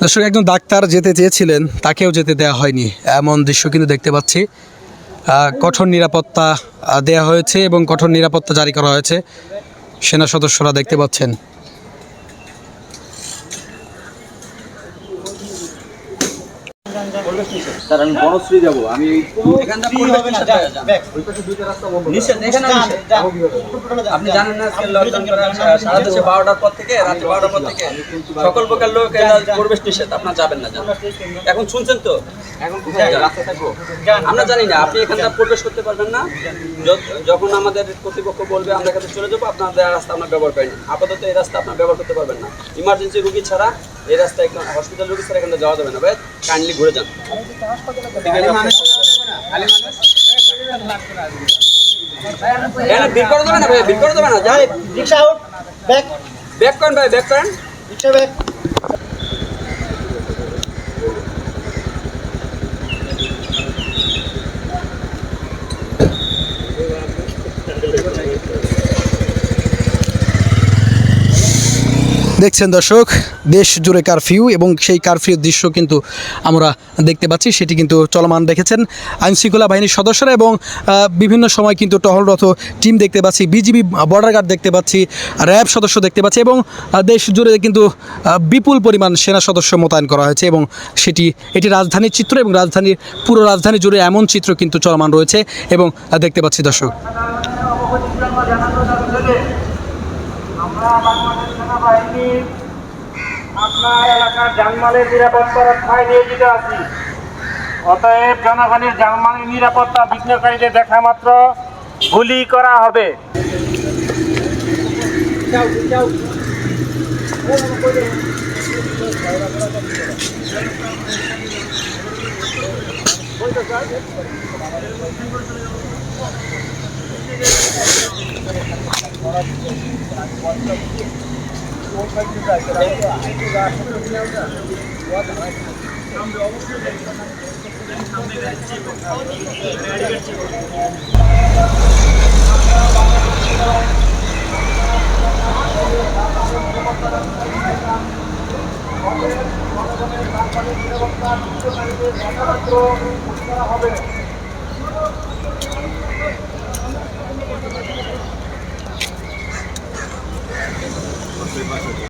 দর্শক একজন ডাক্তার যেতে চেয়েছিলেন তাকেও যেতে দেয়া হয়নি। এমন দৃশ্য কিন্তু দেখতে পাচ্ছি। কঠোর নিরাপত্তা দেয়া হয়েছে এবং কঠোর নিরাপত্তা জারি করা হয়েছে। সেনা সদস্যরা দেখতে পাচ্ছেন। স্যার আমি বনশ্রী যাব। আমি আপনি জানেন না লকডাউন সারা দেশে বারোটার পর থেকে রাত বারোটার পর থেকে সকল প্রকার লোক পরিবেশ নিষেধ আপনার যাবেন না এখন শুনছেন তো? এখন কোথায় রাস্তা থাকব? আমরা জানি না আপনি এখানটা প্রবেশ করতে পারবেন না। যখন আমাদের কর্তৃপক্ষ বলবে আমরা এখানে চলে যাব আপনাদের রাস্তা আমরা ব্যবহার করি না। আপাতত এই রাস্তা আপনার ব্যবহার করতে পারবেন না। ইমার্জেন্সি রুগী ছাড়া এই রাস্তা একদম হসপিটাল রুগী ছাড়া এখানে যাওয়া যাবে না ভাই। কাইন্ডলি ঘুরে যান। বিল করে দেবে না। ভাই? বিল করে দেবে না যাই। রিক্সা আউট ব্যাক ব্যাক করেন ভাই ব্যাক করেন। রিক্সা ব্যাক দেখছেন দর্শক, দেশ জুড়ে কারফিউ এবং সেই কারফিউর দৃশ্য কিন্তু আমরা দেখতে পাচ্ছি, সেটি কিন্তু চলমান রেখেছেন আইনশৃঙ্খলা বাহিনীর সদস্যরা এবং বিভিন্ন সময় কিন্তু টহলরত টিম দেখতে পাচ্ছি বিজিবি বর্ডার গার্ড দেখতে পাচ্ছি র্যাব সদস্য দেখতে পাচ্ছি এবং দেশ জুড়ে কিন্তু বিপুল পরিমাণ সেনা সদস্য মোতায়েন করা হয়েছে এবং সেটি, এটি রাজধানীর চিত্র এবং রাজধানীর, পুরো রাজধানী জুড়ে এমন চিত্র কিন্তু চলমান রয়েছে এবং দেখতে পাচ্ছি দর্শক। আমরা এলাকার জানমালের নিরাপত্তা রক্ষায় নিয়োজিত অতএব জনগণের জানমালের নিরাপত্তা বিঘ্নকারীদের দেখা মাত্র গুলি করা হবে Thank you. হবে